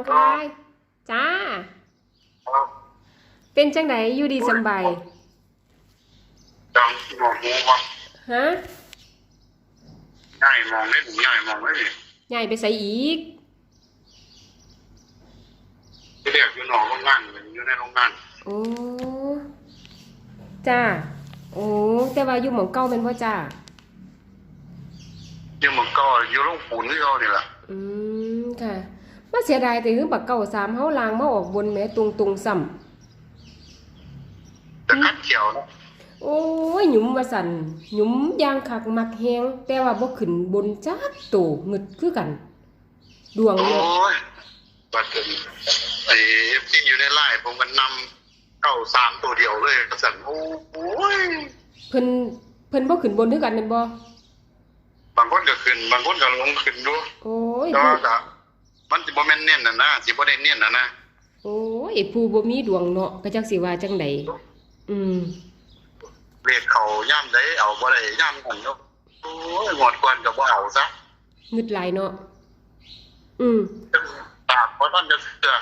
องพลายจ้า เป็นจังไดอยู่ดีสำบายจังหมองหมูว่าฮะง่ายมองได้หรือง่ายมองได้ดิใหญ่ไปใส่อีกที่เรียกอยู่หนองโรงงานอยู่ในโรงงานโอ้จ้าโอ้แต่ว่าอยู่หม่องเก่าแม่นบ่จ้าอยู่หมันก็อยู่โรงปูนที่เขานี่แหละอืมค่ะ มาเสียดายแต่คือบักเก่าสามเฮาลางมาออกบนแหม้ตุงตุงๆซ้ำแต่คัดเขียวนะโอ้ยหยุมว่าสั่นหยุมยางคักมักแฮงแต่ว่าบ่ขึ้นบนจักโตงึดคือกัน ดวงโอ้เนาะยบัดเดี๋ยวนี้ไอ้ที่อยู่ในไล่ผมมันนำเก้าสามตัวเดียวเลยกระสันโอ้ยเพิ่นเพิ่นบ่ขึ้นบนคือกันแม่นบ่บางคนก็ขึ้น บางคนก็ลงขึ้นดูโอ้ยแต่ผู้ว่าก็ มันสิบ่แม่นเน้นน่ะนะสิบ่ได้เน้นน่ะนะโอ้ยผู้บ่มีดวงเนาะก็จักสิว่าจังไดอืมเรียกเขาย่ำได้เอาบ่ได้ย่ำกันเนาะโอ้ยงวดก่อนก็บ่เอาซะงึดหลายเนาะอืมปากบ่ทันจะเชื่อ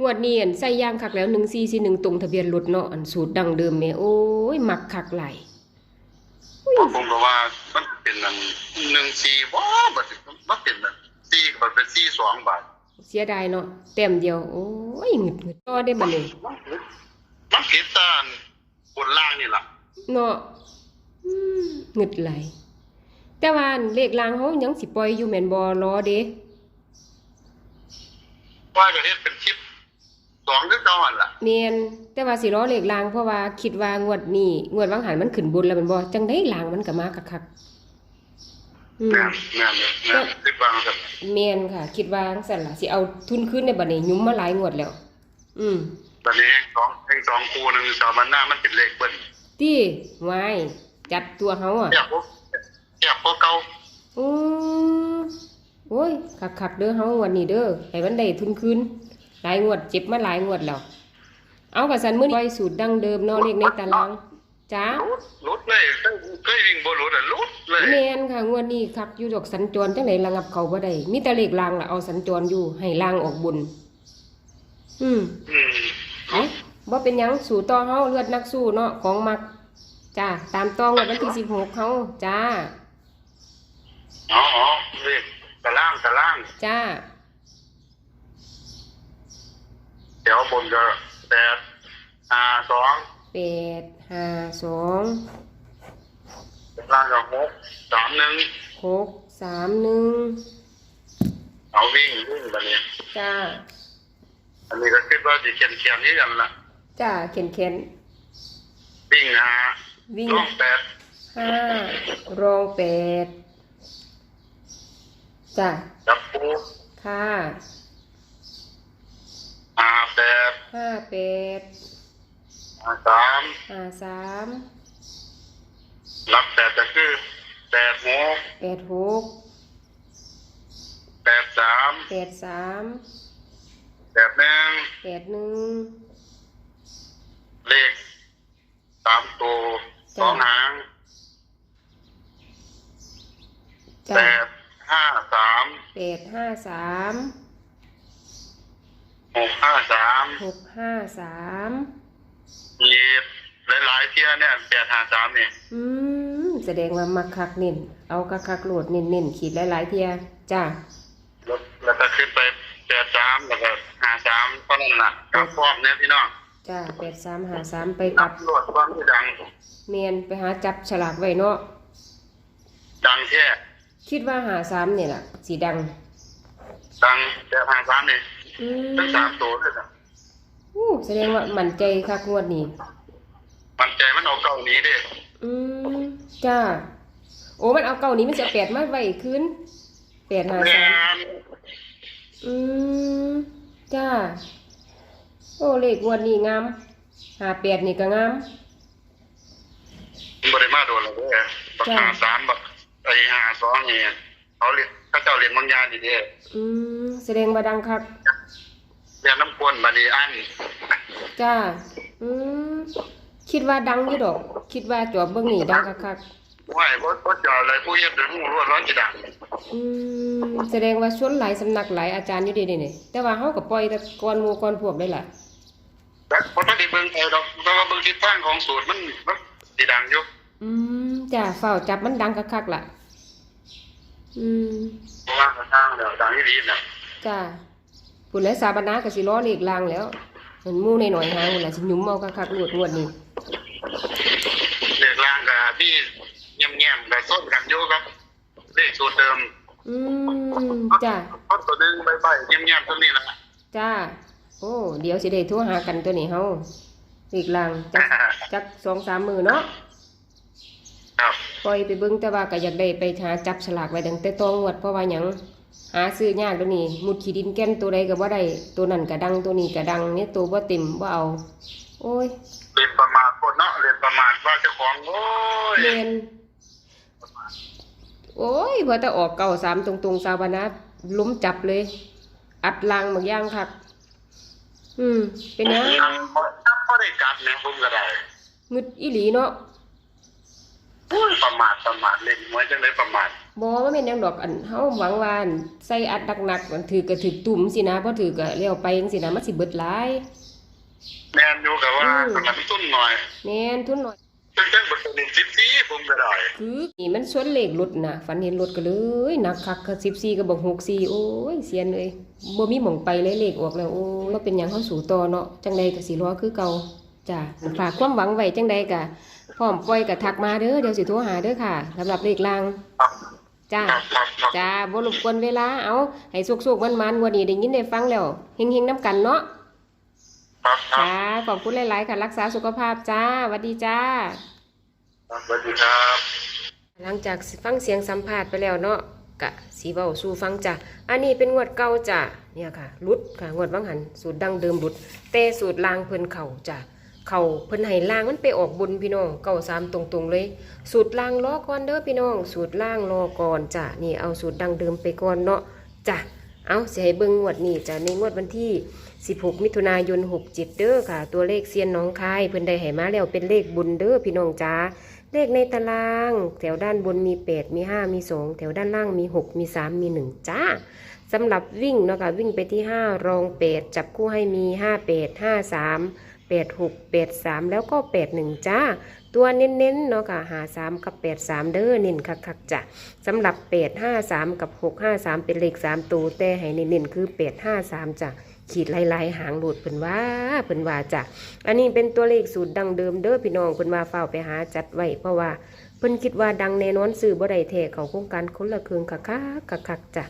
งวดนี้อันใส่ยางคักแล้ว1441ตรงทะเบียนรถเนาะอันสูตรดั้งเดิมแม่โอ้ยมักคักหลายผมก็ว่ามันเป็นอัน14บ่บัดนี้มันเป็นอัน 4ก็เป็น42บาทเสียดายเนาะแต้มเดียว โอ้ยงึดงึดต่อได้บัดนี้มันผิดตานบนล่างนี่ล่ะเนาะอืมงึดหลายแต่ว่าอันเลขลางเฮายังสิปล่อยอยู่แม่นบ่รอเด้ว่าก็เฮ็ดเป็นคลิปสองคือเก่าหั่นล่ะแม่นแต่ว่าสิรอเลขลางเพราะว่าคิดว่างวดนี้งวดวังหันมันขึ้นบนแล้วแม่นบ่จังได๋ลางมันก็มาคักๆ อืมแม่นแม่นเลยแม่นคิดว่าครับแม่นค่ะ คิดว่าจังซั่นล่ะสิเอาทุนคืนในบัดนี้ยุ่มมาหลายงวดแล้ว อืมตอนนี้สองให้สองคู่หนึงสามวันหน้ามันเป็นเลขเบิ้ลตี้ไว้จัดตัวเฮาอะแอบพวกแอบพวกเก่าอืมโอ้ยคักๆเด้อเฮางวดนี้เด้อให้มันได้ทุนคืนหลายงวดเจ็บมาหลายงวดแล้ว เอากระสันมื้อนี้ปล่อยสูตรดั้งเดิมเนาะเลขในตาราง จ้าลุดลุดเลยเคยเคยวิ่งบ่ลุดอะลุดเลยแม่นค่ะงวดนี้คักอยู่ดอกสัญจรจังไดระงับเขาบ่ได้มีแต่เลขลางล่ะเอาสัญจรอยู่ให้ลางออกบุญอืมอืมเอ้บ่เป็นหยังสู่ต่อเฮาเลือดนักสู้เนาะของมักจ้าตามต้องวันที่16เฮาจ้าอ๋ออ๋อเลขตารางตารางจ้าเดี๋ยวบนก็แปดห้าสอง แปดห้าสองล่างก็หกสามหนึ่งหกสามหนึ่งเอาวิ่งวิ่งบัดนี้จ้าอันนี้ก็คิดว่าสิเขียนเขียนนี้กันล่ะจ้าเข็นเข็นวิ่งหาวิ่งลองแปดห้ารองแปดจ้าจับปูค่ะหาแปดห้าแปด หาสามห้าสามรับแปดก็คือแปดหกแปดหกแปดสามแปดสามแปดหนึ่งแปดหนึ่งเลขสามตัวสองหางจ้าแปดห้าสามแปดห้าสามหกห้าสามหกห้าสาม มีหลายๆเที่ยเนี่ยแปดห้าสามเนี่ยอืมแสดงว่ามักคักเน้นเอาคักคักๆโหลดเน้นเน้นๆขีดหลายๆเทียจ้าแล้วแล้วก็ขึ้นไปแปดสามแล้วก็ห้าสามก็นั่นละกับพร้อมเนี่ยพี่น้องจ้าแปดสามหาสามไปดักับบตำรวจว่าไม่ดังเมียนไปหาจับฉลากไว้เนาะดังแค่คิดว่าหาสามเนี่ยล่ะสีดังดังแปดห้าสามเนี่ยอืม ทั้งสามตัวเลยนะ อู้แสดงว่ามั่นใจคักงวดนี้มันใจมันเอาเก่าหนี้เด้อืมจ้า โอ้มันเอาเก่านี้มันจะแปดมาไว้คืนแปดหาแม่สาม นอืมจ้า โอ้เลขงวดนี้งามหาแปดนี่ก็งาม บริมาโดนแล้วเด้อบักจ้ะห้าสามบักไอ้ห้าสองนี่เขาเรียกเขาเจ้าเรียนบางอย่างนี่เด้อืมแสดงว่าดังคัก เรียนน้ำข้นบัดนี้อันจ้า อืมคิดว่าดังอยู่ดอก คิดว่าจอบเบิ่งนี่ดังคักๆไม่บ่บ่เจออะไรผู้เฮ็ดถึงรู้ว่าร้อนสิดังอืมแสดงว่าชวนหลายสำนักหลายอาจารย์อยู่ดีนี่แต่ว่าเฮาก็ปล่อยแต่ก่อนหมู่ก่อนพวกได้ล่ะแต่บ่ทันได้เบิ่งเอาดอกแต่ว่าเบิ่งทิศทางของสูตรมันมันสิดังอยู่อืมจ้าเฝ้าจับมันดังคักๆล่ะ อืมเพราะว่าทางแล้วดังอีหลีน่ะจ้า พุ่นและสาบนาก็สิล้อเลขลางแล้วเห็นหมู่ในหน่อยๆหางพุ่นล่ะสิหยุมเอาคักๆงวดงวดนี้เลขล่างก็ที่เงียบๆก็ส้นกันอยู่ครับเลขสูตรเดิม อืมจ้าเพราะตัวหนึงใบๆเงียบๆตรงนี้แหละจ้า โอ้เดี๋ยวสิได้โทรหากันตัวนี้เฮาเลขลางจักจัก2-3มื้อเนาะครับปล่อยไปเบิ่งแต่ว่าก็อยากได้ไปหาจับฉลากไว้ตั้งแต่ตองวดเพราะว่าหยัง หาซื้อยากตัวนี้มุดขี้ดินแก่นตัวใดก็บ่ได้ตัวนั้นก็ดังตัวนี้ก็ดังเนี่ยตัวบ่เต็มบ่เอา โอ้ยเรียนประมาทคนเนาะเรียนประมาทว่าเจ้าของโอ้ยเมนโอ้ยพอแต่ออกเก่าสามตรงๆสาวนาล้มจับเลย อัดลางบางอย่างครับอืม เป็นหยังถ้าพอได้กลับเนี่ยผมก็ได้งึดอีหลีเนาะโอ้ยประมาทประมาทเล่นมวยจังเลยประมาท บ่ว่าแม่นหยังดอกอันเฮาหวังว่าอันใส่อัดหนักๆมันถือก็ถือตุ่มสินะบ่ถือก็เลี้ยวไปจังซี่นะมันสิเบิดหลายแมนอยู่กับว่าอืมกำลังตุ้นหน่อยแม่นทุนหน่อยจังจังบทเรียนสิบสี่ผมก็ได้คือนี่มันสวนเลขรถน่ะฝันเห็นรถก็เลยหนักคักก็14ก็บอก64โอ้ยเสียนเอ้ยบ่มีหม่องไปเลยเลขออกแล้วโอ้ยบ่เป็นหยังเฮาสู้ต่อเนาะจังใดก็สิรอคือเก่าจ้ะฝากความหวังไว้จังใดก็พร้อมปล่อยก็ทักมาเด้อเดี๋ยวสิโทรหาเด้อค่ะสำหรับเลขลางครับ จ้าครับครับครับจ้าบ่รบกวนเวลาเอาให้สุกๆมันๆงวันนี้ได้ยินได้ฟังแล้วเฮงๆนํกันเนาะครับครับจ้าขอบคุณหลายๆค่ะรักษาสุขภาพจ้าสวัสดีจ้าสวัสดีครับ หลังจากฟังเสียงสัมภาษณ์ไปแล้วเนาะกะสีเบาสู่ฟังจ้ะอันนี้เป็นงวดเก่าจ้ะเนี่ยค่ะรุดค่ะงวดวังหันสูตรดังเดิมรุดแต่สูตรลางเพิ่นเข่าจ้ะ เข่าเพิ่นให้ล่างมันไปออกบนพี่น้องเก่าสามตรงๆเลย สูตรล่างรอก่อนเด้อพี่น้อง สูตรล่างรอก่อนจ้ะนี่เอาสูตรดังเดิมไปก่อนเนาะจ้ะเอาสิให้เบิ่งงวดนี้จ้ะในงวดวันที่ 16 มิถุนายน 67 เด้อค่ะ ตัวเลขเซียนน้องคายเพิ่นได้ให้มาแล้วเป็นเลขบุญเด้อพี่น้องจ้าเลขในตาราง แถวด้านบนมี 8 มี 5 มี 2 แถวด้านล่างมี 6 มี 3 มี 1 จ้าสำหรับวิ่งเนาะค่ะวิ่งไปที่ 5 รอง 8 จับคู่ให้มี 5 8 5 3 8 6 8 3แล้วก็8 1จ้า ตัวเน้นๆเนาะค่ะหา3กับ8 3เด้อเน้นคักๆจ้ะสำหรับ8 5 3กับ6 5 3เป็นเลข3ตัวแต่ให้เน้นๆคือ8 5 3จ้ะขีดลายๆหางหลุดเพิ่นว่าเพิ่นว่าจ้ะอันนี้เป็นตัวเลขสูตรดังเดิมเด้อพี่น้องเพิ่นว่าเฝ้าไปหาจัดไว้เพราะว่าเพิ่นคิดว่าดังแน่นอนซื้อบ่ได้แท้เขาโครงการคนละครึ่งคักคักคักๆจ้ะ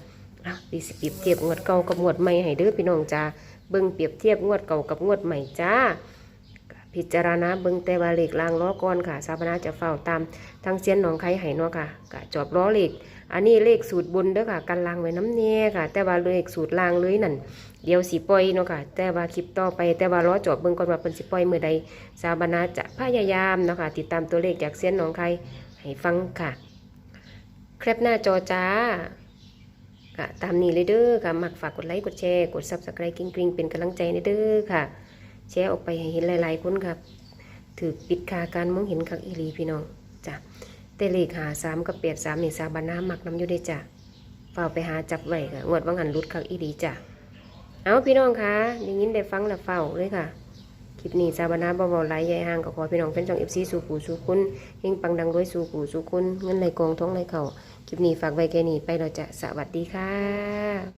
อะดีสิเปรียบเทียบงวดเก่ากับงวดใหม่ให้เด้อพี่น้องจ้าเบิ่งเปรียบเทียบงวดเก่ากับงวดใหม่จ้า พิจารณาเบิ่งแต่ว่าเลขลางล้อก่อนค่ะสาบนาจะเฝ้าตามทางเสียนหนองไข่ไห้เนาะค่ะกะจอบล้อเหลขอันนี้เลขสูตรบนเด้อค่ะกันลางไว้น้ำแน่ค่ะ แต่ว่าเลขสูตรลางเลยนั่นเดี๋ยวสิปล่อยเนาะค่ะ แต่ว่าคลิปต่อไปแต่ว่าล้อจอบเบิ่งก่อนว่าเพิ่นสิปล่อยเมื้อใดสาบนาจะพยายามเนาะค่ะ ติดตามตัวเลขจากเสียนหนองไข่ให้ฟังค่ะแคปหน้าจอจ้าค่ะตามนี้เลยเด้อค่ะมักฝากกดไลค์กดแชร์กด Subscribe กริ๊งๆเป็นกำลังใจให้เด้อค่ะ แชร์ออกไปให้เห็นหลายๆคนครับถือปิดคาการมองเห็นคักอีหลีพี่น้องจ้ะแต่เลขหาสามกับเปียดสามนี่สาบาน้ามักน้ำอยู่ได้จ้ะเฝ้าไปหาจับไว้ค่ะงวดว่างหันรุดคักอีหลีจ้ะเอาพี่น้องคะได้ยินได้ฟังแล้วเฝ้าเลยค่ะคลิปนี้สาบานาเบาๆหลายใหญ่ห่างก็ขอพี่น้องเป็นช่องเอฟซีสู่ปู่สู่คุณเฮงปังดังด้วยสู่ปู่สู่คุณเงินไหลกองท้องไหลเข่าคลิปนี้ฝากไว้แค่นี้ไปเราจะสวัสดีค่ะ